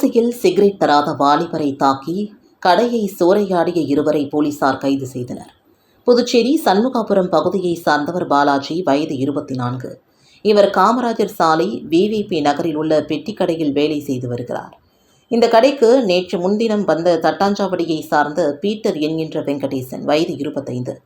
ஓசியில் சிகரெட் தராத வாலிபரை தாக்கி கடையை சூறையாடிய இருவரை போலீசார் கைது செய்தனர். புதுச்சேரி சண்முகாபுரம் பகுதியை சார்ந்தவர் பாலாஜி வயது இருபத்தி நான்கு இவர் காமராஜர் சாலை விவிபி நகரில் உள்ள பெட்டி கடையில் வேலை செய்து வருகிறார். இந்த கடைக்கு நேற்று முன்தினம் வந்த தட்டாஞ்சாவடியை சார்ந்த பீட்டர் என்கின்ற வெங்கடேசன் வயது இருபத்தைந்து.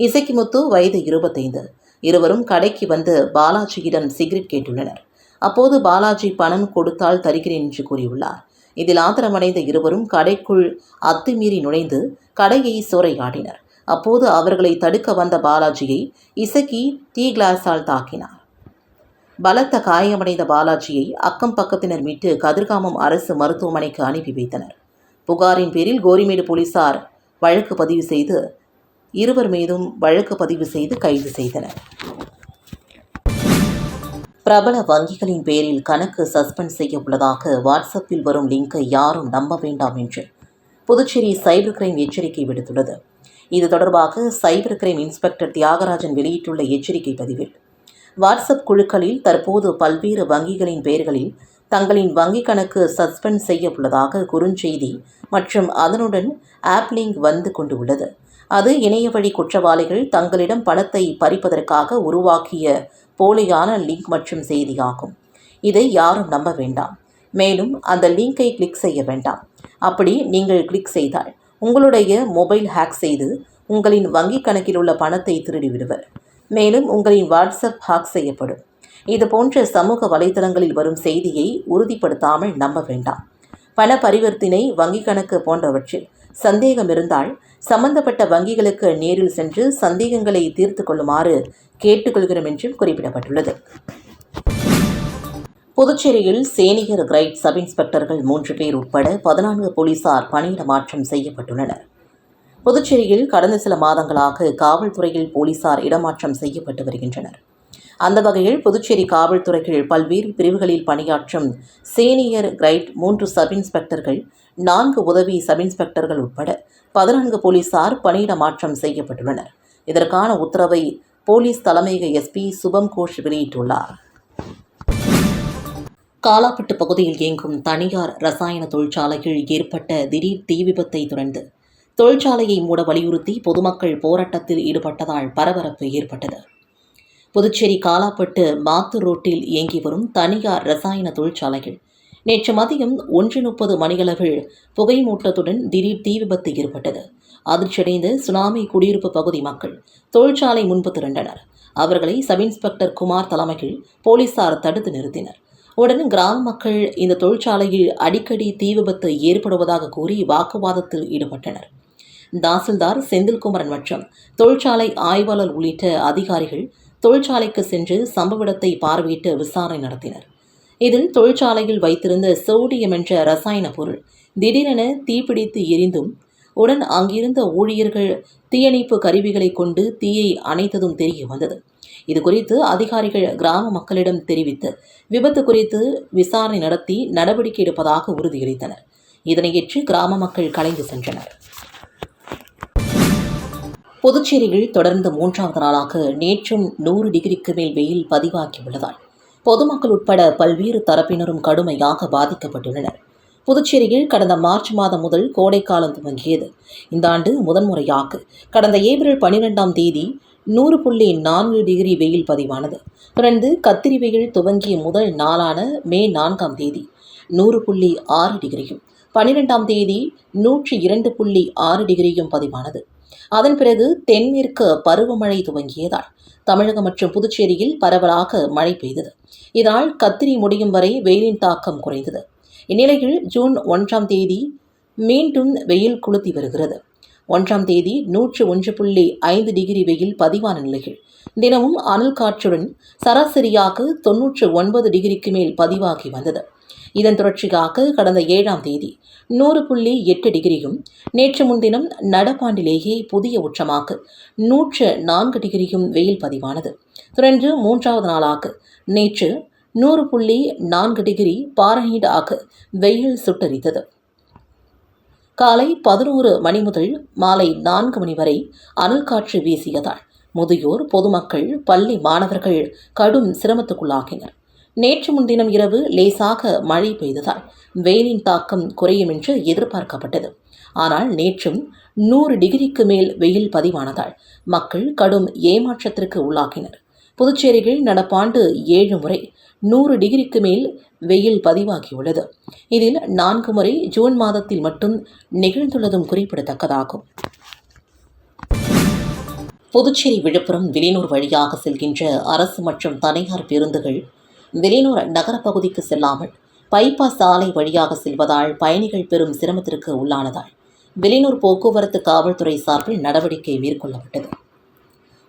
இசைக்குமுத்து வயது இருபத்தைந்து. இருவரும் கடைக்கு வந்து பாலாஜியிடம் சிகரெட் கேட்டுள்ளனர். அப்போது பாலாஜி பணம் கொடுத்தால் தருகிறேன் என்று கூறியுள்ளார். இதில் ஆத்திரமடைந்த இருவரும் கடைக்குள் அத்துமீறி நுழைந்து கடையை சூறையாடினர். அப்போது அவர்களை தடுக்க வந்த பாலாஜியை இசக்கி டீ கிளாஸால் தாக்கினார். பலத்த காயமடைந்த பாலாஜியை அக்கம் பக்கத்தினர் மீட்டு கதிர்காமம் அரசு மருத்துவமனைக்கு அனுப்பி வைத்தனர். புகாரின் பேரில் கோரிமேடு போலீசார் வழக்கு பதிவு செய்து இருவர் மீதும் வழக்கு பதிவு செய்து கைது செய்தனர். பிரபல வங்கிகளின் பேரில் கணக்கு சஸ்பெண்ட் செய்ய உள்ளதாக வாட்ஸ்அப்பில் வரும் லிங்கை யாரும் நம்ப வேண்டாம் என்று புதுச்சேரி சைபர் கிரைம் எச்சரிக்கை விடுத்துள்ளது. இது தொடர்பாக சைபர் கிரைம் இன்ஸ்பெக்டர் தியாகராஜன் வெளியிட்டுள்ள எச்சரிக்கை பதிவில் வாட்ஸ்அப் குழுக்களில் தற்போது பல்வேறு வங்கிகளின் பெயர்களில் தங்களின் வங்கிக் கணக்கு சஸ்பெண்ட் செய்ய உள்ளதாக குறுஞ்செய்தி மற்றும் அதனுடன் ஆப் லிங்க் வந்து கொண்டு உள்ளது அது இணைய வழி குற்றவாளிகள் தங்களிடம் பணத்தை பறிப்பதற்காக உருவாக்கிய போலியான லிங்க் மற்றும் செய்தியாகும். இதை யாரும் நம்ப வேண்டாம். மேலும் அந்த லிங்கை கிளிக் செய்ய வேண்டாம். அப்படி நீங்கள் கிளிக் செய்தால் உங்களுடைய மொபைல் ஹேக் செய்து உங்களின் வங்கிக் கணக்கில் உள்ள பணத்தை திருடிவிடுவர். மேலும் உங்களின் வாட்ஸ்அப் ஹேக் செய்யப்படும். இது போன்ற சமூக வலைதளங்களில் வரும் செய்தியை உறுதிப்படுத்தாமல் நம்ப வேண்டாம். பண பரிவர்த்தனை வங்கிக் கணக்கு போன்றவற்றில் சந்தேகம் இருந்தால் சம்பந்தப்பட்ட வங்கிகளுக்கு நேரில் சென்று சந்தேகங்களை தீர்த்து கொள்ளுமாறு கேட்டுக்கொள்கிறோம் என்றும் குறிப்பிடப்பட்டுள்ளது. புதுச்சேரியில் சேனியர் கிரைட் சப் இன்ஸ்பெக்டர்கள் மூன்று பேர் உட்பட பதினான்கு போலீசார் பணியிட மாற்றம் செய்யப்பட்டுள்ளனர். புதுச்சேரியில் கடந்த சில மாதங்களாக காவல்துறையில் போலீசார் இடமாற்றம் செய்யப்பட்டு வருகின்றனர். அந்த வகையில் புதுச்சேரி காவல்துறைகள் பல்வேறு பிரிவுகளில் பணியாற்றும் சீனியர் கிரைட் மூன்று சப் இன்ஸ்பெக்டர்கள் நான்கு உதவி சப் இன்ஸ்பெக்டர்கள் உட்பட பதினான்கு போலீசார் பணியிட மாற்றம் செய்யப்பட்டுள்ளனர். இதற்கான உத்தரவை போலீஸ் தலைமையக எஸ்பி சுபம் கோஷ் வெளியிட்டுள்ளார். காலாப்பட்டு பகுதியில் இயங்கும் தனியார் ரசாயன தொழிற்சாலையில் ஏற்பட்ட திடீர் தீ விபத்தை தொடர்ந்து தொழிற்சாலையை மூட வலியுறுத்தி பொதுமக்கள் போராட்டத்தில் ஈடுபட்டதால் பரபரப்பு ஏற்பட்டது. புதுச்சேரி காலாப்பட்டு மாத்து ரோட்டில் இயங்கி வரும் தனியார் ரசாயன தொழிற்சாலைகள். நேற்று மதியம் ஒன்று முப்பது மணியளவில் புகை மூட்டத்துடன் திடீர் தீ விபத்து ஏற்பட்டது. அதிர்ச்சியடைந்த சுனாமி குடியிருப்பு பகுதி மக்கள் தொழிற்சாலை முன்பு திரண்டனர். அவர்களை சப் இன்ஸ்பெக்டர் குமார் தலைமையில் போலீசார் தடுத்து நிறுத்தினர். உடனே கிராம மக்கள் இந்த தொழிற்சாலையில் அடிக்கடி தீ விபத்து ஏற்படுவதாக கூறி வாக்குவாதத்தில் ஈடுபட்டனர். தாசில்தார் செந்தில்குமரன் மற்றும் தொழிற்சாலை ஆய்வாளர் உள்ளிட்ட அதிகாரிகள் தொழிற்சாலைக்கு சென்று சம்பவ இடத்தை பார்வையிட்டு விசாரணை நடத்தினர். இதில் தொழிற்சாலையில் வைத்திருந்த சோடியம் என்ற ரசாயன பொருள் திடீரென தீப்பிடித்து எரிந்தும் உடன் அங்கிருந்த ஊழியர்கள் தீயணைப்பு கருவிகளை கொண்டு தீயை அணைத்ததும் தெரிய வந்தது. இது குறித்து அதிகாரிகள் கிராம மக்களிடம் தெரிவித்து விபத்து குறித்து விசாரணை நடத்தி நடவடிக்கை எடுப்பதாக உறுதியளித்தனர். இதனையேற்று கிராம மக்கள் கலைந்து சென்றனர். புதுச்சேரியில் தொடர்ந்து மூன்றாவது நாளாக நேற்றும் நூறு டிகிரிக்கு மேல் வெயில் பதிவாகியுள்ளதால் பொதுமக்கள் உட்பட பல்வேறு தரப்பினரும் கடுமையாக பாதிக்கப்பட்டுள்ளனர். புதுச்சேரியில் கடந்த மார்ச் மாதம் முதல் கோடைக்காலம் துவங்கியது. இந்த ஆண்டு முதன்முறையாக கடந்த ஏப்ரல் பனிரெண்டாம் தேதி நூறு புள்ளி நான்கு டிகிரி வெயில் பதிவானது. தொடர்ந்து கத்திரி வெயில் துவங்கிய முதல் நாளான மே நான்காம் தேதி நூறு புள்ளி ஆறு டிகிரியும் பனிரெண்டாம் தேதி நூற்றி இரண்டு புள்ளி ஆறு டிகிரியும் பதிவானது. அதன் பிறகு தென்மேற்கு பருவமழை துவங்கியதால் தமிழகம் மற்றும் புதுச்சேரியில் பரவலாக மழை பெய்தது. இதனால் கத்திரி முடியும் வரை வெயிலின் தாக்கம் குறைந்தது. இந்நிலையில் ஜூன் ஒன்றாம் தேதி மீண்டும் வெயில் கொளுத்தி வருகிறது. ஒன்றாம் தேதி நூற்று ஒன்று புள்ளி ஐந்து டிகிரி வெயில் பதிவான நிலையில் தினமும் அனல் காற்றுடன் சராசரியாக தொன்னூற்று ஒன்பது டிகிரிக்கு மேல் பதிவாகி வந்தது. இதன் தொடர்ச்சியாக கடந்த ஏழாம் தேதி நூறு புள்ளி எட்டு டிகிரியும் நேற்று முன்தினம் நடப்பாண்டிலேயே புதிய உச்சமாக நூற்று நான்கு டிகிரியும் வெயில் பதிவானது. தொடர்ந்து மூன்றாவது நாளாக நேற்று நூறு புள்ளி நான்கு டிகிரி பாரஹீடாக வெயில் சுட்டரித்தது. காலை பதினோரு மணி முதல் மாலை நான்கு மணி வரை அனல் காற்று வீசியதால் முதியோர் பொதுமக்கள் பள்ளி மாணவர்கள் கடும் சிரமத்துக்குள்ளாகினர். நேற்று முன்தினம் இரவு லேசாக மழை பெய்ததால் வெயிலின் தாக்கம் குறையும் என்று எதிர்பார்க்கப்பட்டது. ஆனால் நேற்றும் நூறு டிகிரிக்கு மேல் வெயில் பதிவானதால் மக்கள் கடும் ஏமாற்றத்திற்கு உள்ளாகினர் புதுச்சேரியில் நடப்பாண்டு ஏழு முறை நூறு டிகிரிக்கு மேல் வெயில் பதிவாகியுள்ளது. இதில் நான்கு முறை ஜூன் மாதத்தில் மட்டும் நிகழ்ந்துள்ளதும் குறிப்பிடத்தக்கதாகும். புதுச்சேரி விழுப்புரம் வெளியூர் வழியாக செல்கின்ற அரசு மற்றும் தனியார் பேருந்துகள் வெளியூர் நகரப் பகுதிக்கு செல்லாமல் பைபாஸ் சாலை வழியாக செல்வதால் பயணிகள் பெரும் சிரமத்திற்கு உள்ளானதால் வெளியூர் போக்குவரத்து காவல்துறை சார்பில் நடவடிக்கை மேற்கொள்ளப்பட்டது.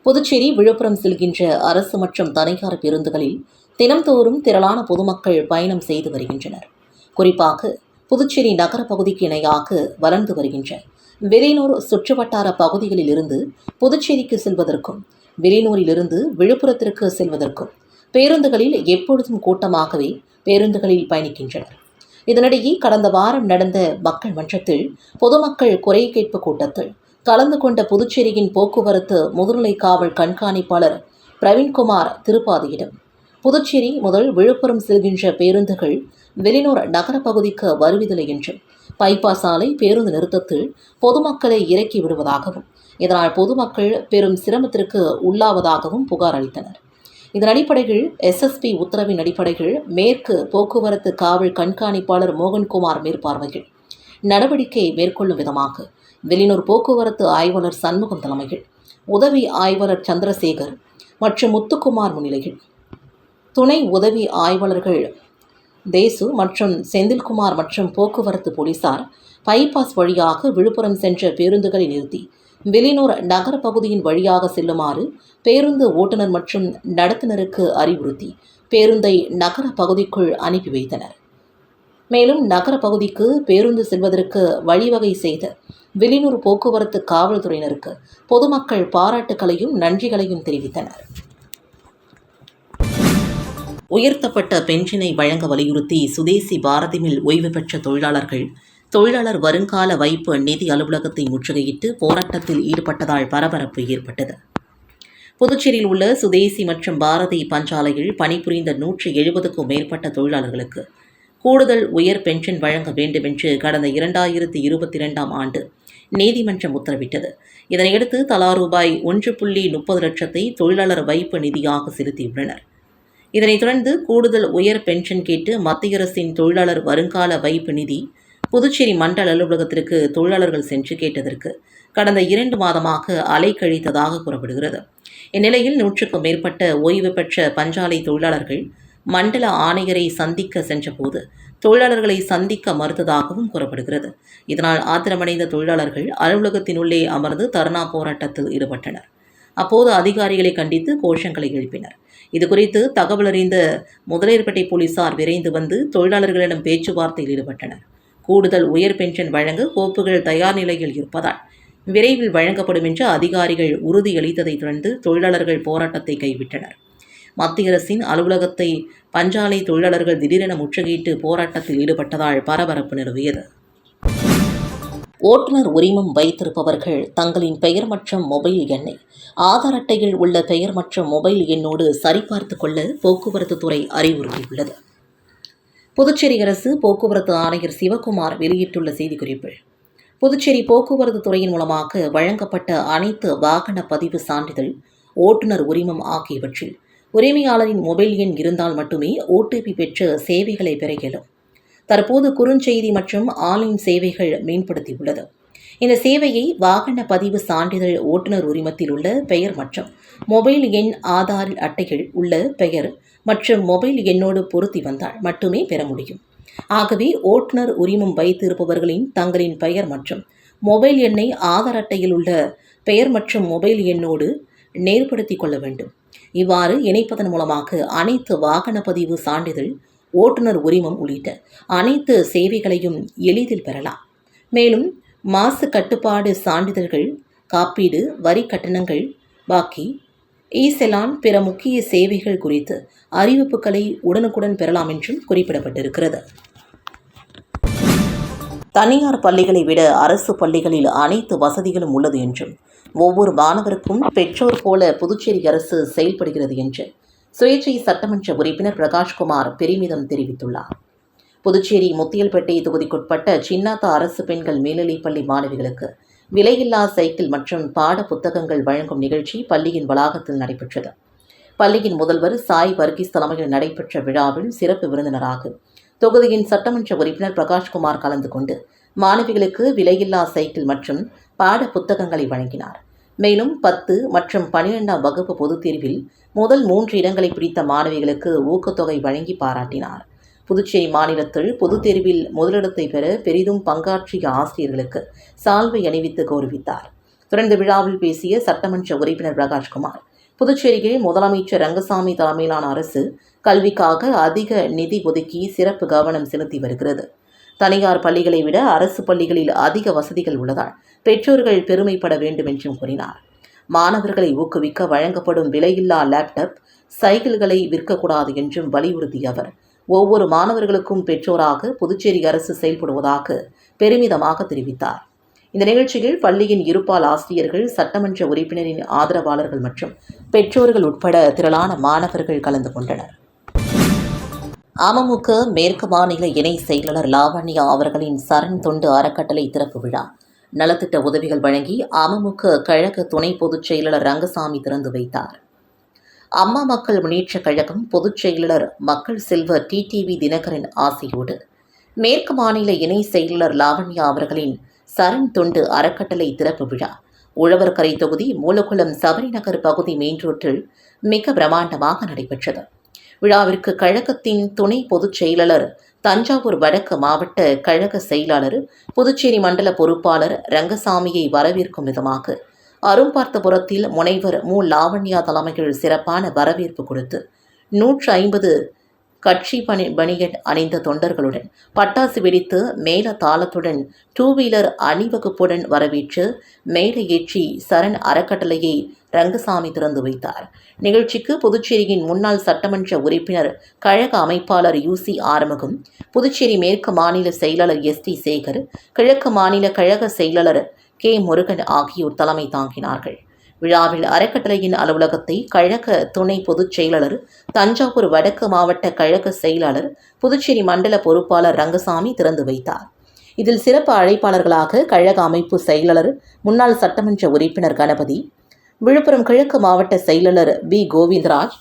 புதுச்சேரி விழுப்புரம் செல்கின்ற அரசு மற்றும் தனியார் பேருந்துகளில் தினம்தோறும் திரளான பொதுமக்கள் பயணம் செய்து வருகின்றனர். குறிப்பாக புதுச்சேரி நகர பகுதிக்கு இணையாக வளர்ந்து வருகின்ற வெளியூர் சுற்றுவட்டார பகுதிகளில் இருந்து புதுச்சேரிக்கு செல்வதற்கும் வெளியூரிலிருந்து விழுப்புரத்திற்கு செல்வதற்கும் பேருந்துகளில் எப்பொழுதும் கூட்டமாகவே பேருந்துகளில் பயணிக்கின்றனர். இதனிடையே கடந்த வாரம் நடந்த மக்கள் மன்றத்தில் பொதுமக்கள் குறை கேட்பு கூட்டத்தில் கலந்து கொண்ட புதுச்சேரியின் போக்குவரத்து முதுநிலை காவல் கண்காணிப்பாளர் பிரவீன்குமார் திருப்பாதியிடம் புதுச்சேரி முதல் விழுப்புரம் செல்கின்ற பேருந்துகள் வெளிநூர் நகர பகுதிக்கு வருவதில்லை என்றும் பைபாஸ் சாலை பேருந்து நிறுத்தத்தில் பொதுமக்களை இறக்கி விடுவதாகவும் இதனால் பொதுமக்கள் பெரும் சிரமத்திற்கு உள்ளாவதாகவும் புகார் அளித்தனர். இதன் அடிப்படையில் எஸ்எஸ்பி உத்தரவின் அடிப்படையில் மேற்கு போக்குவரத்து காவல் கண்காணிப்பாளர் மோகன்குமார் மேற்பார்வையில் நடவடிக்கை மேற்கொள்ளும் விதமாக வெளியூர் போக்குவரத்து ஆய்வாளர் சண்முகம் தலைமையில் உதவி ஆய்வாளர் சந்திரசேகர் மற்றும் முத்துக்குமார் முன்னிலையில். துணை உதவி ஆய்வாளர்கள் தேசு மற்றும் செந்தில்குமார் மற்றும் போக்குவரத்து போலீசார் பைபாஸ் வழியாக விழுப்புரம் சென்ற பேருந்துகளை நிறுத்தி வெளியூர் நகர பகுதியின் வழியாக செல்லுமாறு பேருந்து ஓட்டுநர் மற்றும் நடத்துனருக்கு அறிவுறுத்தி பேருந்தை நகர பகுதிக்குள் அனுப்பி வைத்தனர். மேலும் நகர பகுதிக்கு பேருந்து செல்வதற்கு வழிவகை செய்த வெளியூர் போக்குவரத்து காவல்துறையினருக்கு பொதுமக்கள் பாராட்டுகளையும் நன்றிகளையும் தெரிவித்தனர். உயர்த்தப்பட்ட பென்ஷனை வழங்க வலியுறுத்தி சுதேசி பாரதி மில் ஓய்வு பெற்ற தொழிலாளர்கள் தொழிலாளர் வருங்கால வைப்பு நிதி அலுவலகத்தை முற்றுகையிட்டு போராட்டத்தில் ஈடுபட்டதால் பரபரப்பு ஏற்பட்டது. புதுச்சேரியில் உள்ள சுதேசி மற்றும் பாரதி பஞ்சாலையில் பணிபுரிந்த நூற்றி எழுபதுக்கும் மேற்பட்ட தொழிலாளர்களுக்கு கூடுதல் உயர் பென்ஷன் வழங்க வேண்டுமென்று கடந்த இரண்டாயிரத்தி இருபத்தி இரண்டாம் ஆண்டு நீதிமன்றம் உத்தரவிட்டது. இதனையடுத்து தலா ரூபாய் ஒன்று புள்ளி முப்பது லட்சத்தை தொழிலாளர் வைப்பு நிதியாக செலுத்தியுள்ளனர். இதனைத் தொடர்ந்து கூடுதல் உயர் பென்ஷன் கேட்டு மத்திய அரசின் தொழிலாளர் வருங்கால வைப்பு நிதி புதுச்சேரி மண்டல அலுவலகத்திற்கு தொழிலாளர்கள் சென்று கேட்டதற்கு கடந்த இரண்டு மாதமாக அலைக்கழித்ததாக கூறப்படுகிறது. இந்நிலையில் நூற்றுக்கும் மேற்பட்ட ஓய்வு பெற்ற பஞ்சாலை தொழிலாளர்கள் மண்டல ஆணையரை சந்திக்க சென்றபோது தொழிலாளர்களை சந்திக்க மறுத்ததாகவும் கூறப்படுகிறது. இதனால் ஆத்திரமடைந்த தொழிலாளர்கள் அலுவலகத்தினுள்ளே அமர்ந்து தர்ணா போராட்டத்தில் ஈடுபட்டனர். அப்போது அதிகாரிகளை கண்டித்து கோஷங்களை எழுப்பினர். இதுகுறித்து தகவல் அறிந்த முதலையர்பேட்டை போலீசார் விரைந்து வந்து தொழிலாளர்களிடம் பேச்சுவார்த்தையில் ஈடுபட்டனர். கூடுதல் உயர் பென்ஷன் வழங்க கோப்புகள் தயார் நிலையில் இருப்பதால் விரைவில் வழங்கப்படும் என்று அதிகாரிகள் உறுதியளித்ததைத் தொடர்ந்து தொழிலாளர்கள் போராட்டத்தை கைவிட்டனர். மத்திய அரசின் அலுவலகத்தை பஞ்சாலை தொழிலாளர்கள் திடீரென முற்றுகையிட்டு போராட்டத்தில் ஈடுபட்டதால் பரபரப்பு நிறுவியது ஓட்டுநர் உரிமம் வைத்திருப்பவர்கள் தங்களின் பெயர் மற்றும் மொபைல் எண்ணை ஆதார் அட்டையில் உள்ள பெயர் மற்றும் மொபைல் எண்ணோடு சரிபார்த்து கொள்ள போக்குவரத்து துறை அறிவுறுத்தியுள்ளது. புதுச்சேரி அரசு போக்குவரத்து ஆணையர் சிவகுமார் வெளியிட்டுள்ள செய்திக்குறிப்பில் புதுச்சேரி போக்குவரத்து துறையின் மூலமாக வழங்கப்பட்ட அனைத்து வாகன பதிவு சான்றிதழ் ஓட்டுநர் உரிமம் ஆகியவற்றில் உரிமையாளரின் மொபைல் எண் இருந்தால் மட்டுமே ஓடிபி பெற்று சேவைகளை பெற இயலும். தற்போது குறுஞ்செய்தி மற்றும் ஆன்லைன் சேவைகள் மேம்படுத்தியுள்ளது. இந்த சேவையை வாகன பதிவு சான்றிதழ் ஓட்டுநர் உரிமத்தில் உள்ள பெயர் மற்றும் மொபைல் எண் ஆதார் அட்டைகள் உள்ள பெயர் மற்றும் மொபைல் எண்ணோடு பொருத்தி வந்தால் மட்டுமே பெற முடியும். ஆகவே ஓட்டுநர் உரிமம் வைத்திருப்பவர்களின் தங்களின் பெயர் மற்றும் மொபைல் எண்ணை ஆதார் அட்டையில் உள்ள பெயர் மற்றும் மொபைல் எண்ணோடு நேர்படுத்திக் கொள்ள வேண்டும். இவ்வாறு இணைப்பதன் மூலமாக அனைத்து வாகன பதிவு சான்றிதழ் ஓட்டுநர் உரிமம் உள்ளிட்ட அனைத்து சேவைகளையும் எளிதில் பெறலாம். மேலும் மாசு கட்டுப்பாடு சான்றிதழ்கள் காப்பீடு வரி கட்டணங்கள் பாக்கி ஈசெலான் பிற முக்கிய சேவைகள் குறித்து அறிவிப்புகளை உடனுக்குடன் பெறலாம் என்றும் குறிப்பிடப்பட்டிருக்கிறது. தனியார் பள்ளிகளை விட அரசு பள்ளிகளில் அனைத்து வசதிகளும் உள்ளது என்றும் ஒவ்வொரு மாணவருக்கும் பெற்றோர் போல புதுச்சேரி அரசு செயல்படுகிறது என்று சுயேட்சை சட்டமன்ற உறுப்பினர் பிரகாஷ்குமார் பெருமிதம் தெரிவித்துள்ளார். புதுச்சேரி முத்தியல்பேட்டை தொகுதிக்குட்பட்ட சின்னாத்தா அரசு பெண்கள் மேல்நிலைப்பள்ளி மாணவிகளுக்கு விலையில்லா சைக்கிள் மற்றும் பாட புத்தகங்கள் வழங்கும் நிகழ்ச்சி பள்ளியின் வளாகத்தில் நடைபெற்றது. பள்ளியின் முதல்வர் சாய் வர்கீஸ் தலைமையில் நடைபெற்ற விழாவில் சிறப்பு விருந்தினராக தொகுதியின் சட்டமன்ற உறுப்பினர் பிரகாஷ்குமார் கலந்து கொண்டு மாணவிகளுக்கு விலையில்லா சைக்கிள் மற்றும் பாட புத்தகங்களை வழங்கினார். மேலும் பத்து மற்றும் பனிரெண்டாம் வகுப்பு பொதுத் தேர்வில் முதல் மூன்று இடங்களை பிடித்த மாணவிகளுக்கு ஊக்கத்தொகை வழங்கி பாராட்டினார். புதுச்சேரி மாநிலத்தில் பொதுத் தேர்வில் முதலிடத்தை பெற பெரிதும் பங்காற்றிய ஆசிரியர்களுக்கு சால்வை அணிவித்து கௌரவித்தார். தொடர்ந்து விழாவில் பேசிய சட்டமன்ற உறுப்பினர் பிரகாஷ்குமார் புதுச்சேரியில் முதலமைச்சர் ரங்கசாமி தலைமையிலான அரசு கல்விக்காக அதிக நிதி ஒதுக்கி சிறப்பு கவனம் செலுத்தி வருகிறது. தனியார் பள்ளிகளை விட அரசு பள்ளிகளில் அதிக வசதிகள் உள்ளதால் பெற்றோர்கள் பெருமைப்பட வேண்டும் என்றும் கூறினார். மாணவர்களை ஊக்குவிக்க வழங்கப்படும் விலையில்லா லேப்டாப் சைக்கிள்களை விற்கக்கூடாது என்றும் வலியுறுத்திய அவர் ஒவ்வொரு மாணவர்களுக்கும் பெற்றோராக புதுச்சேரி அரசு செயல்படுவதாக பெருமிதமாக தெரிவித்தார். இந்த நிகழ்ச்சியில் பள்ளியின் இருப்பால் ஆசிரியர்கள் சட்டமன்ற உறுப்பினரின் ஆதரவாளர்கள் மற்றும் பெற்றோர்கள் உட்பட திரளான மாணவர்கள் கலந்து கொண்டனர். அமமுக மேற்கு மாநில இணை செயலாளர் லாவண்யா அவர்களின் சரண் தொண்டு அறக்கட்டளை திறப்பு விழா. நலத்திட்ட உதவிகள் வழங்கி அமமுக கழக துணை பொதுச் செயலாளர் ரங்கசாமி திறந்து வைத்தார். அம்மா மக்கள் முன்னேற்றக் கழகம் பொதுச் செயலர் மக்கள் செல்வர் டிடிவி தினகரன் ஆசையோடு மேற்கு மாநில இணை செயலாளர் லாவண்யா அவர்களின் சரண் தொண்டு அறக்கட்டளை திறப்பு விழா உழவர்கரை தொகுதி மூலகுளம் சபரிநகர் பகுதி மெயின் ரோட்டில் மிக பிரமாண்டமாக நடைபெற்றது. விழாவிற்கு கழகத்தின் துணை பொதுச் செயலாளர் தஞ்சாவூர் வடக்கு மாவட்ட கழக செயலாளர் புதுச்சேரி மண்டல பொறுப்பாளர் ரங்கசாமியை வரவேற்கும் விதமாக அரும்பார்த்தபுரத்தில் முனைவர் மு. லாவண்யா தலைமையில் சிறப்பான வரவேற்பு கொடுத்து நூற்று ஐம்பது கட்சி பணி பணியன் அணிந்த தொண்டர்களுடன் பட்டாசு வெடித்து மேல தாளத்துடன் டூ வீலர் அணிவகுப்புடன் வரவேற்று மேல ஏற்றி சரண் அறக்கட்டளையை ரங்கசாமி திறந்து வைத்தார். நிகழ்ச்சிக்கு புதுச்சேரியின் முன்னாள் சட்டமன்ற உறுப்பினர் கழக அமைப்பாளர் யூசி ஆறுமுகம் புதுச்சேரி மேற்கு மாநில செயலாளர் எஸ் டி சேகர் கிழக்கு மாநில கழக செயலாளர் கே. முருகன் ஆகியோர் தலைமை தாங்கினார்கள். விழாவில் அறக்கட்டளையின் அலுவலகத்தை கழக துணை பொதுச் செயலாளர் தஞ்சாவூர் வடக்கு மாவட்ட கழக செயலாளர் புதுச்சேரி மண்டல பொறுப்பாளர் ரங்கசாமி திறந்து வைத்தார். இதில் சிறப்பு அழைப்பாளர்களாக கழக அமைப்பு செயலாளர் முன்னாள் சட்டமன்ற உறுப்பினர் கணபதி விழுப்புரம் கிழக்கு மாவட்ட செயலாளர் பி. கோவிந்தராஜ்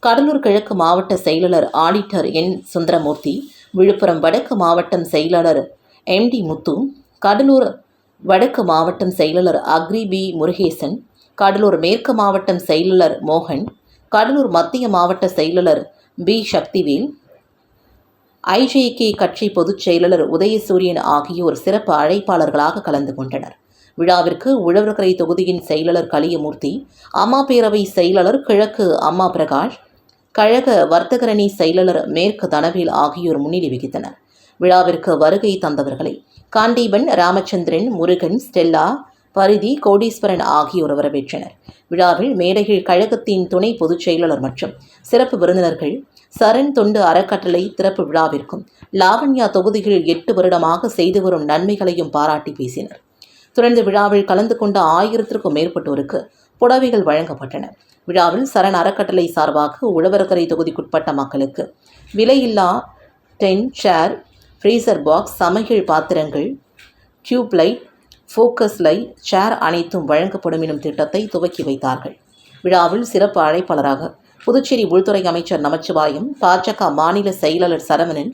கடலூர் கிழக்கு மாவட்ட செயலாளர் ஆடிட்டர் என். சுந்தரமூர்த்தி விழுப்புரம் வடக்கு மாவட்டம் செயலாளர் எம். டி. முத்து கடலூர் வடக்கு மாவட்டம் செயலாளர் அக்ரி பி முருகேசன் கடலூர் மேற்கு மாவட்டம் செயலாளர் மோகன் கடலூர் மத்திய மாவட்ட செயலாளர் பி சக்திவேல் ஐஜேகே கட்சி பொதுச் செயலாளர் உதயசூரியன் ஆகியோர் சிறப்பு அழைப்பாளர்களாக கலந்து கொண்டனர். விழாவிற்கு உழவர்கரை தொகுதியின் செயலாளர் கலியமூர்த்தி அம்மா பேரவை செயலாளர் கிழக்கு அம்மா பிரகாஷ் கழக வர்த்தகரணி செயலாளர் மேற்கு தனவேல் ஆகியோர் முன்னிலை வகித்தனர். விழாவிற்கு வருகை தந்தவர்களை காண்டீபன் ராமச்சந்திரன் முருகன் ஸ்டெல்லா பரிதி கோடீஸ்வரன் ஆகியோர் வரவேற்றனர். விழாவில் மேடையில் கழகத்தின் துணை பொதுச் செயலாளர் மற்றும் சிறப்பு விருந்தினர்கள் சரண் தொண்டு அறக்கட்டளை திறப்பு விழாவிற்கும் லாவண்யா தொகுதிகளில் எட்டு வருடமாக செய்து வரும் நன்மைகளையும் பாராட்டி பேசினர். தொடர்ந்து விழாவில் கலந்து கொண்ட ஆயிரத்திற்கும் மேற்பட்டோருக்கு புடவைகள் வழங்கப்பட்டன. விழாவில் சரண் அறக்கட்டளை சார்பாக உழவர்கரை தொகுதிக்குட்பட்ட மக்களுக்கு விலையில்லா டென் சேர் ஃப்ரீசர் பாக்ஸ் சமையல் பாத்திரங்கள் tube light focus light chair அனைத்தும் வழங்கப்படும் எனும் திட்டத்தை துவக்கி வைத்தார்கள். விழாவில் சிறப்பு அழைப்பாளராக புதுச்சேரி உள்துறை அமைச்சர் நமச்சிவாயம் பாஜக மாநில செயலாளர் சரவணன்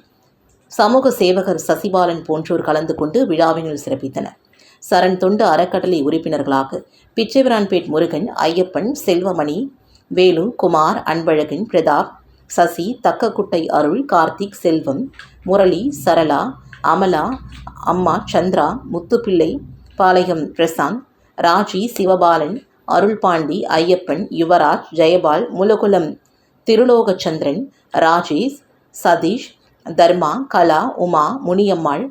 சமூக சேவகர் சசிபாலன் போன்றோர் கலந்து கொண்டு விழாவினில் சிறப்பித்தனர். சரண் தொண்டு அறக்கட்டளை உறுப்பினர்களாக பிச்சைவரான்பேட் முருகன் ஐயப்பன் செல்வமணி வேலு குமார் அன்பழகன் பிரதாப் சசி தக்கக்குட்டை அருள் கார்த்திக் செல்வம் முரளி சரளா அமலா அம்மா சந்திரா முத்துப்பிள்ளை பாளையம் பிரசாந்த் ராஜி சிவபாலன் அருள்பாண்டி ஐயப்பன் யுவராஜ் ஜெயபால் முலகுலம் திருலோகச்சந்திரன் ராஜேஷ் சதீஷ் தர்மா கலா உமா முனியம்மாள்.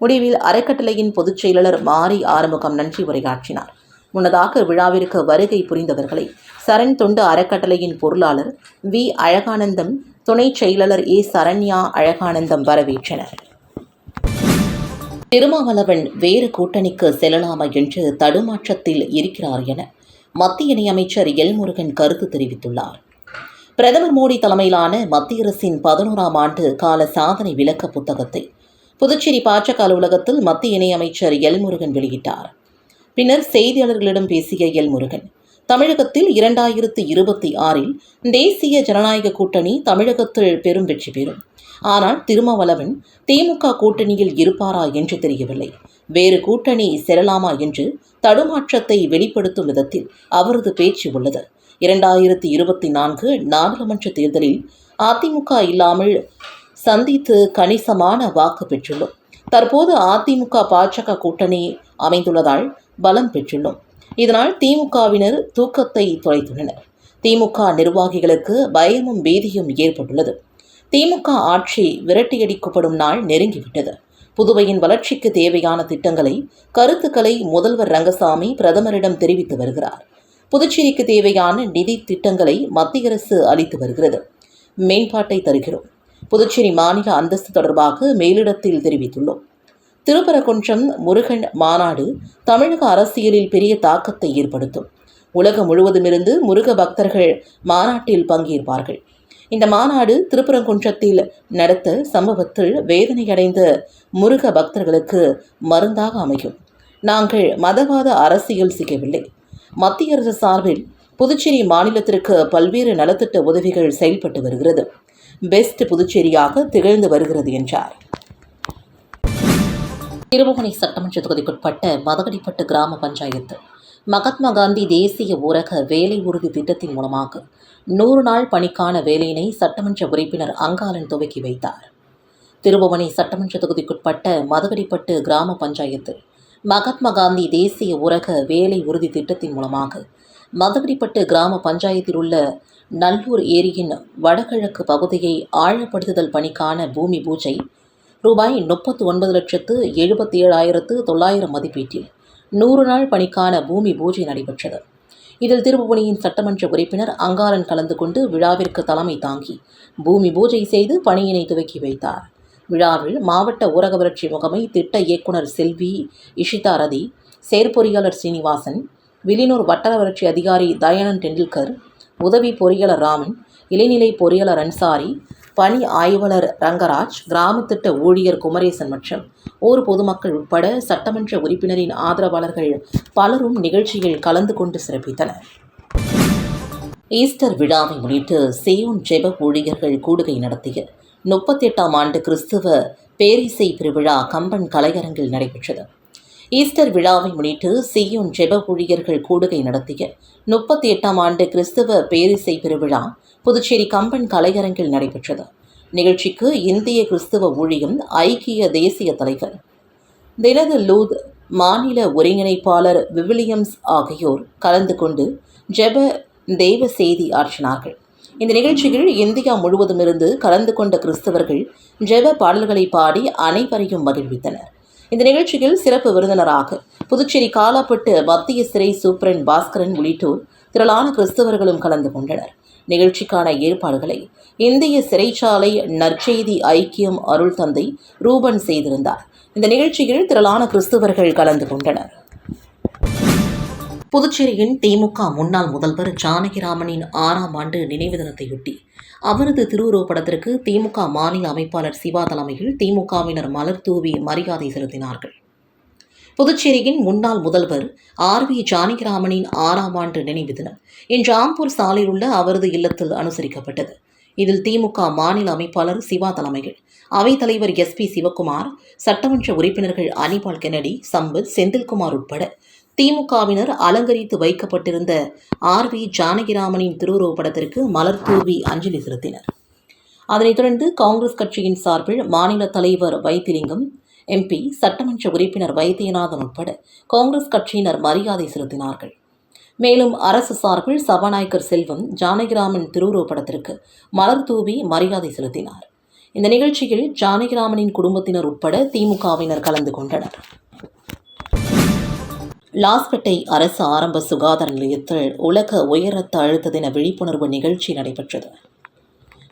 முடிவில் அறக்கட்டளையின் பொதுச் செயலாளர் மாரி ஆறுமுகம் நன்றி உரையாற்றினார். முன்னதாக விழாவிற்கு வருகை புரிந்தவர்களை சரண் தொண்டு அறக்கட்டளையின் பொருளாளர் வி. அழகானந்தம் துணைச் செயலாளர் ஏ. சரண்யா அழகானந்தம் வரவேற்றனர். திருமாவளவன் வேறு கூட்டணிக்கு செல்லலாமா என்று தடுமாற்றத்தில் இருக்கிறார் என மத்திய இணையமைச்சர் எல். முருகன் கருத்து தெரிவித்துள்ளார். பிரதமர் மோடி தலைமையிலான மத்திய அரசின் பதினோராம் ஆண்டு கால சாதனை விளக்க புத்தகத்தை புதுச்சேரி பாஜக அலுவலகத்தில் மத்திய இணையமைச்சர் எல். முருகன் வெளியிட்டார். பின்னர் செய்தியாளர்களிடம் பேசிய எல். முருகன் தமிழகத்தில் இரண்டாயிரத்து இருபத்தி ஆறில் தேசிய ஜனநாயக கூட்டணி தமிழகத்தில் பெரும் வெற்றி பெறும். ஆனால் திருமாவளவன் திமுக கூட்டணியில் இருப்பாரா என்று தெரியவில்லை. வேறு கூட்டணி செல்லலாமா என்று தடுமாற்றத்தை வெளிப்படுத்தும் விதத்தில் அவரது பேச்சு உள்ளது. இரண்டாயிரத்தி இருபத்தி நான்கு நாடாளுமன்ற தேர்தலில் அதிமுக இல்லாமல் சந்தித்து கணிசமான வாக்கு பெற்றுள்ளோம். தற்போது அதிமுக பாஜக கூட்டணி அமைந்துள்ளதால் பலம் பெற்றுள்ளோம். இதனால் திமுகவினர் தூக்கத்தை தொலைத்துள்ளனர் திமுக நிர்வாகிகளுக்கு பயமும் பீதியும் ஏற்பட்டுள்ளது. திமுக ஆட்சி விரட்டியடிக்கப்படும் நாள் நெருங்கிவிட்டது. புதுவையின் வளர்ச்சிக்கு தேவையான திட்டங்களை கருத்துக்களை முதல்வர் ரங்கசாமி பிரதமரிடம் தெரிவித்து வருகிறார். புதுச்சேரிக்கு தேவையான நிதி திட்டங்களை மத்திய அரசு அளித்து வருகிறது. மேம்பாட்டை தருகிறோம். புதுச்சேரி மாநில அந்தஸ்து தொடர்பாக மேலிடத்தில் தெரிவித்துள்ளோம். திருப்பரங்குன்றம் முருகன் மாநாடு தமிழக அரசியலில் பெரிய தாக்கத்தை ஏற்படுத்தும். உலகம் முழுவதுமிருந்து முருக பக்தர்கள் மாநாட்டில் பங்கேற்பார்கள். இந்த மாநாடு திருப்பரங்குன்றத்தில் நடத்த சம்பவத்தில் வேதனையடைந்த முருக பக்தர்களுக்கு மருந்தாக அமையும். நாங்கள் மதவாத அரசியல் செய்யவில்லை மத்திய அரசு சார்பில் புதுச்சேரி மாநிலத்திற்கு பல்வேறு நலத்திட்ட உதவிகள் செயல்பட்டு வருகிறது. பெஸ்ட் புதுச்சேரியாக திகழ்ந்து வருகிறது என்றார். திருபுவனை சட்டமன்ற தொகுதிக்குட்பட்ட மதகடிப்பட்டு கிராம பஞ்சாயத்து. மகாத்மா காந்தி தேசிய ஊரக வேலை உறுதி திட்டத்தின் மூலமாக நூறு நாள் பணிக்கான வேலையினை சட்டமன்ற உறுப்பினர் அங்காளன் துவக்கி வைத்தார். திருபுவனை சட்டமன்ற தொகுதிக்குட்பட்ட மதகடிப்பட்டு கிராம பஞ்சாயத்து மகாத்மா காந்தி தேசிய ஊரக வேலை உறுதி திட்டத்தின் மூலமாக மதகடிப்பட்டு கிராம பஞ்சாயத்தில் உள்ள நல்லூர் ஏரியின் வடகிழக்கு பகுதியை ஆழப்படுத்துதல் பணிக்கான பூமி பூஜை ரூபாய் முப்பத்து ஒன்பது லட்சத்து எழுபத்தி ஏழாயிரத்து தொள்ளாயிரம் மதிப்பீட்டில் நூறு நாள் பணிக்கான பூமி பூஜை நடைபெற்றது. இதில் திருபுவனியின் சட்டமன்ற உறுப்பினர் அங்காரன் கலந்து கொண்டு விழாவிற்கு தலைமை தாங்கி பூமி பூஜை செய்து பணியினை துவக்கி வைத்தார். விழாவில் மாவட்ட ஊரக வளர்ச்சி முகமை திட்ட இயக்குனர் செல்வி இஷிதா ரதி செயற்பொறியாளர் சீனிவாசன் வில்லியனூர் வட்டார வளர்ச்சி அதிகாரி தயானந்த் டெண்டுல்கர் உதவி பொறியாளர் ராமன் இளைநிலை பொறியாளர் அன்சாரி பணி ஆய்வாளர் ரங்கராஜ் கிராம திட்ட ஊழியர் குமரேசன் மற்றும் ஊர் பொதுமக்கள் உட்பட சட்டமன்ற உறுப்பினரின் ஆதரவாளர்கள் பலரும் நிகழ்ச்சியில் கலந்து கொண்டு சிறப்பித்தனர். ஈஸ்டர் விழாவை முன்னிட்டு சேயோன் ஜெப ஊழியர்கள் கூடுகை நடத்திய முப்பத்தி எட்டாம் ஆண்டு கிறிஸ்துவ பேரிசை திருவிழா கம்பன் கலையரங்கில் நடைபெற்றது. ஈஸ்டர் விழாவை முன்னிட்டு சியோன் ஜெப ஊழியர்கள் கூடுகை நடத்திய முப்பத்தி எட்டாம் ஆண்டு கிறிஸ்துவ பேரிசை பெருவிழா புதுச்சேரி கம்பன் கலையரங்கில் நடைபெற்றது. நிகழ்ச்சிக்கு இந்திய கிறிஸ்தவ ஊழியம் ஐக்கிய தேசிய தலைவர் தினது லூத் மாநில ஒருங்கிணைப்பாளர் விவிலியம்ஸ் ஆகியோர் கலந்து கொண்டு ஜெப தெய்வ செய்தி ஆற்றினார்கள். இந்த நிகழ்ச்சியில் இந்தியா முழுவதுமிருந்து கலந்து கொண்ட கிறிஸ்தவர்கள் ஜெப பாடல்களை பாடி அனைவரையும் மகிழ்வித்தனர். இந்த நிகழ்ச்சியில் சிறப்பு விருந்தினராக புதுச்சேரி காலாப்பட்டு மத்திய சிறை சூப்பரன் பாஸ்கரன் உள்ளிட்டோர் திரளான கிறிஸ்தவர்களும் கலந்து கொண்டனர். நிகழ்ச்சிக்கான ஏற்பாடுகளை இந்திய சிறைச்சாலை நற்செய்தி ஐக்கியம் அருள் தந்தை ரூபன் செய்திருந்தார். இந்த நிகழ்ச்சியில் திரளான கிறிஸ்தவர்கள் கலந்து கொண்டனர். புதுச்சேரியின் திமுக முன்னாள் முதல்வர் ஜானகிராமனின் ஆறாம் ஆண்டு நினைவு தினத்தையொட்டி அவரது திருவுருவப்படத்திற்கு திமுக மாநில அமைப்பாளர் சிவா தலைமையில் திமுகவினர் மலர் தூவி மரியாதை செலுத்தினார்கள். புதுச்சேரியின் முன்னாள் முதல்வர் ஆர் வி ஜானகிராமனின் ஆறாம் ஆண்டு நினைவு தினம் இன்று ஆம்பூர் சாலையில் உள்ள அவரது இல்லத்தில் அனுசரிக்கப்பட்டது. இதில் திமுக மாநில அமைப்பாளர் சிவா தலைமையில் அவைத்தலைவர் எஸ் பி சிவக்குமார் சட்டமன்ற உறுப்பினர்கள் அனிபால் கெனடி சம்பத் செந்தில்குமார் உட்பட திமுகவினர் அலங்கரித்து வைக்கப்பட்டிருந்த ஆர் வி ஜானகிராமனின் திருவுருவப்படத்திற்கு மலர் தூவி அஞ்சலி செலுத்தினர். அதனைத் தொடர்ந்து காங்கிரஸ் கட்சியின் சார்பில் மாநில தலைவர் வைத்திலிங்கம் எம்பி சட்டமன்ற உறுப்பினர் வைத்தியநாதன் உட்பட காங்கிரஸ் கட்சியினர் மரியாதை செலுத்தினார்கள். மேலும் அரசு சார்பில் சபாநாயகர் செல்வம் ஜானகிராமன் திருவுருவப்படத்திற்கு மலர் தூவி மரியாதை செலுத்தினார். இந்த நிகழ்ச்சியில் ஜானகிராமனின் குடும்பத்தினர் உட்பட திமுகவினர் கலந்து கொண்டனர். லாஸ்பேட்டை அரசு ஆரம்ப சுகாதார நிலையத்தில் உலக உயர் ரத்த அழுத்த தின விழிப்புணர்வு நிகழ்ச்சி நடைபெற்றது.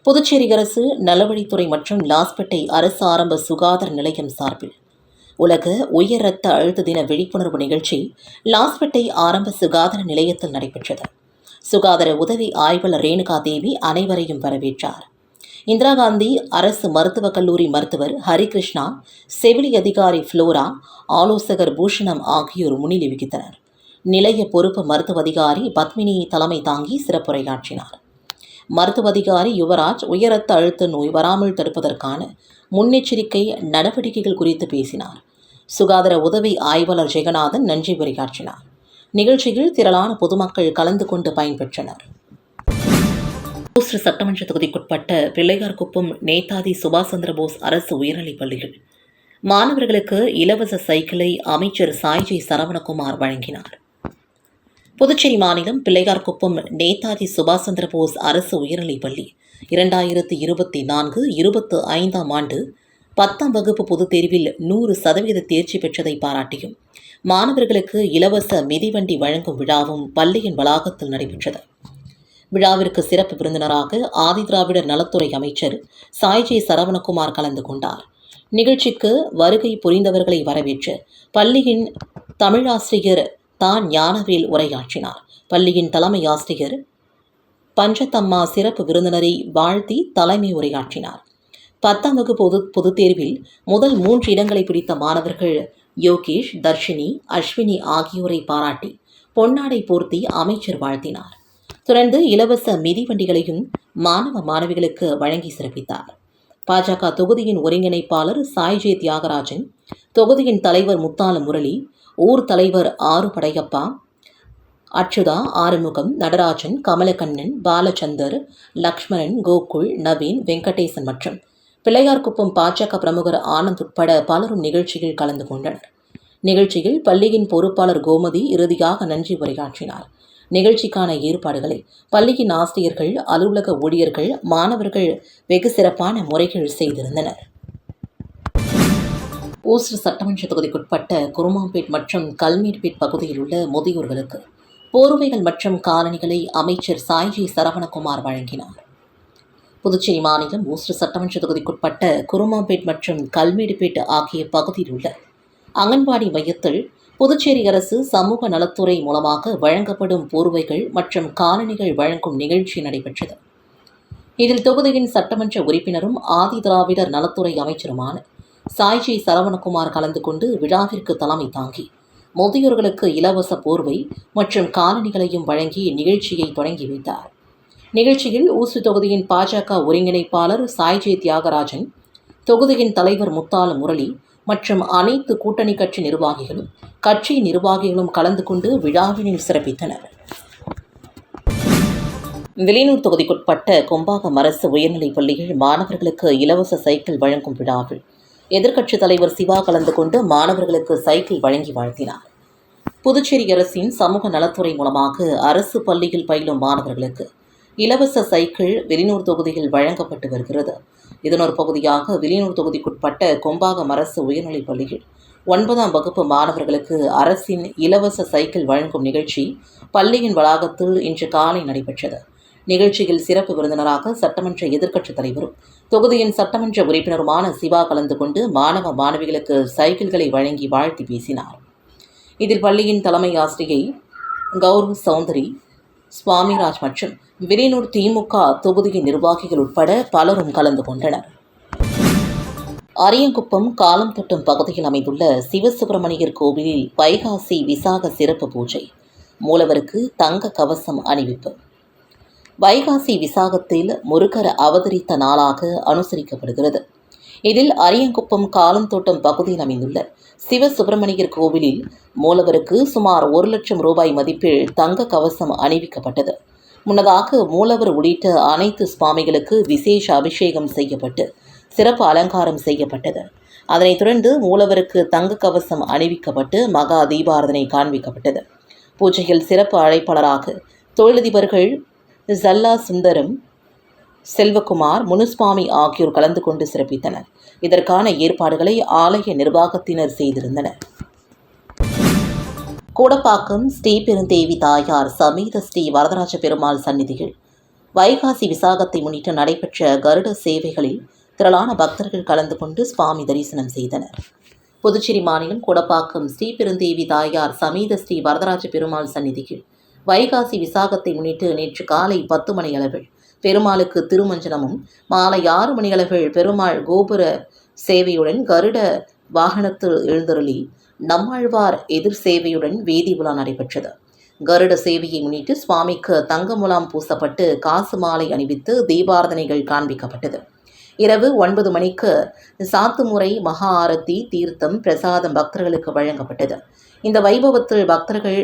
புதுச்சேரி அரசு நலவழித்துறை மற்றும் லாஸ்பேட்டை அரசு ஆரம்ப சுகாதார நிலையம் சார்பில் உலக உயர் ரத்த அழுத்த தின விழிப்புணர்வு நிகழ்ச்சி லாஸ்பேட்டை ஆரம்ப சுகாதார நிலையத்தில் நடைபெற்றது. சுகாதார உதவி ஆய்வாளர் ரேணுகா தேவி அனைவரையும் வரவேற்றார். இந்திரா காந்தி அரசு மருத்துவக் கல்லூரி மருத்துவர் ஹரிகிருஷ்ணா செவிலி அதிகாரி ஃப்ளோரா ஆலோசகர் பூஷணம் ஆகியோர் முன்னிலை வகித்தனர். நிலைய பொறுப்பு மருத்துவ அதிகாரி பத்மினி தலைமை தாங்கி சிறப்புரையாற்றினார். மருத்துவ அதிகாரி யுவராஜ் உயரத்த அழுத்த நோய் வராமல் தடுப்பதற்கான முன்னெச்சரிக்கை நடவடிக்கைகள் குறித்து பேசினார். சுகாதார உதவி ஆய்வாளர் ஜெகநாதன் நன்றி உரையாற்றினார். நிகழ்ச்சியில் திரளான பொதுமக்கள் கலந்து கொண்டு பயன்பெற்றனர். ஊஸ்டர் சட்டமன்ற தொகுதிக்குட்பட்ட பிள்ளையார்குப்பம் நேதாதி சுபாஷ் சந்திரபோஸ் அரசு உயர்நிலைப் பள்ளிகள் மாணவர்களுக்கு இலவச சைக்கிளை அமைச்சர் சாய்ஜி சரவணகுமார் வழங்கினார். புதுச்சேரி மாநிலம் பிள்ளையார்குப்பம் நேதாஜி சுபாஷ் சந்திர போஸ் அரசு உயர்நிலைப் பள்ளி இரண்டாயிரத்து இருபத்தி நான்கு இருபத்து ஐந்தாம் ஆண்டு பத்தாம் வகுப்பு பொதுத் தேர்வில் நூறு சதவீத தேர்ச்சி பெற்றதை பாராட்டியும் மாணவர்களுக்கு இலவச மிதிவண்டி வழங்கும் விழாவும் பள்ளியின் வளாகத்தில் நடைபெற்றது. விழாவிற்கு சிறப்பு விருந்தினராக ஆதிதிராவிடர் நலத்துறை அமைச்சர் சாய்ஜி சரவணகுமார் கலந்து கொண்டார். நிகழ்ச்சிக்கு வருகை புரிந்தவர்களை வரவேற்று பள்ளியின் தமிழாசிரியர் தான் ஞானவேல் உரையாற்றினார். பள்ளியின் தலைமை ஆசிரியர் பஞ்சத்தம்மா சிறப்பு விருந்தினரை வாழ்த்தி தலைமை உரையாற்றினார். பத்தாம் வகுப்பு பொது பொதுத் தேர்வில் முதல் மூன்று இடங்களை பிடித்த மாணவர்கள் யோகேஷ் தர்ஷினி அஸ்வினி ஆகியோரை பாராட்டி பொன்னாடை போர்த்தி அமைச்சர் வாழ்த்தினார். தொடர்ந்து இலவச மிதிவண்டிகளையும் மாணவ மாணவிகளுக்கு வழங்கி சிறப்பித்தார். பாஜக தொகுதியின் ஒருங்கிணைப்பாளர் சாய்ஜே தியாகராஜன் தொகுதியின் தலைவர் முத்தால முரளி ஊர் தலைவர் ஆறு படையப்பா அச்சுதா ஆறுமுகம் நடராஜன் கமலக்கண்ணன் பாலச்சந்தர் லக்ஷ்மணன் கோகுல் நவீன் வெங்கடேசன் மற்றும் பிள்ளையார்குப்பம் பாஜக பிரமுகர் ஆனந்த் உட்பட பலரும் நிகழ்ச்சியில் கலந்து கொண்டனர். நிகழ்ச்சியில் பள்ளியின் பொறுப்பாளர் கோமதி இறுதியாக நன்றி உரையாற்றினார். நிகழ்ச்சிக்கான ஏற்பாடுகளை பள்ளியின் ஆசிரியர்கள் அலுவலக ஊழியர்கள் மாணவர்கள் வெகு சிறப்பான முறைகள் செய்திருந்தனர். ஊசர் சட்டமன்ற தொகுதிக்குட்பட்ட குருமாம்பேட் மற்றும் கல்மீர்பேட் பகுதியில் உள்ள முதியோர்களுக்கு போர்வைகள் மற்றும் காலணிகளை அமைச்சர் சாய்ஜி சரவணகுமார் வழங்கினார். புதுச்சேரி மாநிலம் ஊஸ்ட் சட்டமன்ற தொகுதிக்குட்பட்ட குருமாம்பேட் மற்றும் கல்மேடுபேட் ஆகிய பகுதியில் உள்ள அங்கன்வாடி மையத்தில் புதுச்சேரி அரசு சமூக நலத்துறை மூலமாக வழங்கப்படும் போர்வைகள் மற்றும் காலணிகள் வழங்கும் நிகழ்ச்சி நடைபெற்றது. இதில் தொகுதியின் சட்டமன்ற உறுப்பினரும் ஆதி திராவிடர் நலத்துறை அமைச்சருமான சாய்ஜி சரவணகுமார் கலந்து கொண்டு விழாவிற்கு தலைமை தாங்கி முதியோர்களுக்கு இலவச போர்வை மற்றும் காலணிகளையும் வழங்கி நிகழ்ச்சியை தொடங்கி வைத்தார். நிகழ்ச்சியில் ஊசு தொகுதியின் பாஜக ஒருங்கிணைப்பாளர் சாய்ஜி தியாகராஜன் தொகுதியின் தலைவர் முத்தால முரளி மற்றும் அனைத்து கூட்டணி கட்சி நிர்வாகிகளும் கட்சி நிர்வாகிகளும் கலந்து கொண்டு விழாவினில் சிறப்பித்தனர். வில்லியனூர் தொகுதிக்குட்பட்ட கொம்பாகம் அரசு உயர்நிலைப் பள்ளியில் மாணவர்களுக்கு இலவச சைக்கிள் வழங்கும் விழாவில் எதிர்க்கட்சித் தலைவர் சிவா கலந்து கொண்டு மாணவர்களுக்கு சைக்கிள் வழங்கி வாழ்த்தினார். புதுச்சேரி அரசின் சமூக நலத்துறை மூலமாக அரசு பள்ளியில் பயிலும் மாணவர்களுக்கு இலவச சைக்கிள் வெளியூர் தொகுதியில் வழங்கப்பட்டு வருகிறது. இதன் ஒரு பகுதியாக வெளியூர் தொகுதிக்குட்பட்ட கொம்பாகம் அரசு உயர்நிலைப் பள்ளியில் ஒன்பதாம் வகுப்பு மாணவர்களுக்கு அரசின் இலவச சைக்கிள் வழங்கும் நிகழ்ச்சி பள்ளியின் வளாகத்தில் இன்று காலை நடைபெற்றது. நிகழ்ச்சியில் சிறப்பு விருந்தினராக சட்டமன்ற எதிர்க்கட்சித் தலைவரும் தொகுதியின் சட்டமன்ற உறுப்பினருமான சிவா கலந்து கொண்டு மாணவ மாணவிகளுக்கு சைக்கிள்களை வழங்கி வாழ்த்தி பேசினார். இதில் பள்ளியின் தலைமை ஆசிரியை கௌரவ் சௌந்தரி சுவாமிராஜ் மற்றும் விரினூர் திமுக தொகுதியின் நிர்வாகிகள் உட்பட பலரும் கலந்து கொண்டனர். அரியங்குப்பம் காலம் தொட்டும் பகுதியில் அமைந்துள்ள சிவசுப்பிரமணியர் கோவிலில் வைகாசி விசாக சிறப்பு பூஜை மூலவருக்கு தங்க கவசம் அணிவிப்பு. வைகாசி விசாகத்தில் முருகர் அவதரித்த நாளாக அனுசரிக்கப்படுகிறது. இதில் அரியங்குப்பம் காலந்தோட்டம் பகுதியில் அமைந்துள்ள சிவசுப்பிரமணியர் கோவிலில் மூலவருக்கு சுமார் ஒரு லட்சம் ரூபாய் மதிப்பில் தங்க கவசம் அணிவிக்கப்பட்டது. முன்னதாக மூலவர் உள்ளிட்ட அனைத்து சுவாமிகளுக்கு விசேஷ அபிஷேகம் செய்யப்பட்டு சிறப்பு அலங்காரம் செய்யப்பட்டது. அதனைத் தொடர்ந்து மூலவருக்கு தங்க கவசம் அணிவிக்கப்பட்டு மகா தீபாரதனை காண்பிக்கப்பட்டது. பூஜையில் சிறப்பு அழைப்பாளராக தொழிலதிபர்கள் ஜல்லா சுந்தரம் செல்வகுமார் முனுஸ்வாமி ஆகியோர் கலந்து கொண்டு சிறப்பித்தனர். இதற்கான ஏற்பாடுகளை ஆலய நிர்வாகத்தினர் செய்திருந்தனர். கூடப்பாக்கம் ஸ்ரீ பெருந்தேவி தாயார் சமேத ஸ்ரீ வரதராஜ பெருமாள் சந்நிதியில் வைகாசி விசாகத்தை முன்னிட்டு நடைபெற்ற கருட சேவைகளில் திரளான பக்தர்கள் கலந்து கொண்டு சுவாமி தரிசனம் செய்தனர். புதுச்சேரி மாநிலம் கூடப்பாக்கம் ஸ்ரீ பெருந்தேவி தாயார் சமேத ஸ்ரீ வரதராஜ பெருமாள் சந்நிதியில் வைகாசி விசாகத்தை முன்னிட்டு நேற்று காலை பத்து மணி அளவில் பெருமாளுக்கு திருமஞ்சனமும் மாலை ஆறு மணி அளவில் பெருமாள் கோபுர சேவையுடன் கருட வாகனத்தில் எழுந்தருளி நம்மாழ்வார் எதிர் சேவையுடன் வீதி உலா நடைபெற்றது. கருட சேவையை முன்னிட்டு சுவாமிக்கு தங்கமுலாம் பூசப்பட்டு காசு மாலை அணிவித்து தீபாரதனைகள் காண்பிக்கப்பட்டது. இரவு ஒன்பது மணிக்கு சாத்துமுறை மகா ஆரத்தி தீர்த்தம் பிரசாதம் பக்தர்களுக்கு வழங்கப்பட்டது. இந்த வைபவத்தில் பக்தர்கள்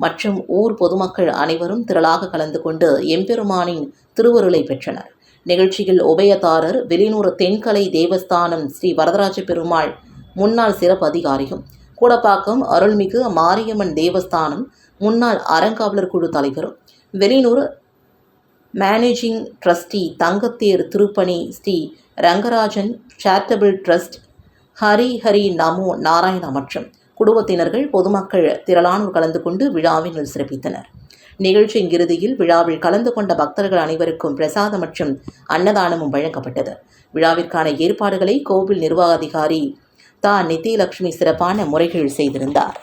மற்றும் ஊர் பொதுமக்கள் அனைவரும் திரளாக கலந்து கொண்டு எம்பெருமானின் திருவருளை பெற்றனர். நிகழ்ச்சியில் உபயதாரர் வெளிநூறு தென்கலை தேவஸ்தானம் ஸ்ரீ வரதராஜ பெருமாள் முன்னாள் சிறப்பு அதிகாரியும் கூடப்பாக்கம் அருள்மிகு மாரியம்மன் தேவஸ்தானம் முன்னாள் அறங்காவலர் குழு தலைவரும் வெளிநூறு மேனேஜிங் ட்ரஸ்டி தங்கத்தேர் திருப்பணி ஸ்ரீ ரங்கராஜன் சேரிட்டபிள் ட்ரஸ்ட் ஹரி ஹரி நமோ நாராயணா மற்றும் குடும்பத்தினர்கள் பொதுமக்கள் திரளானோர் கலந்து கொண்டு விழாவினில் சிறப்பித்தனர். நிகழ்ச்சியின் இறுதியில் விழாவில் கலந்து கொண்ட பக்தர்கள் அனைவருக்கும் பிரசாதம் மற்றும் அன்னதானமும் வழங்கப்பட்டது. விழாவிற்கான ஏற்பாடுகளை கோவில் நிர்வாக அதிகாரி தா. நிதிலட்சுமி சிறப்பான முறைகள் செய்திருந்தார்.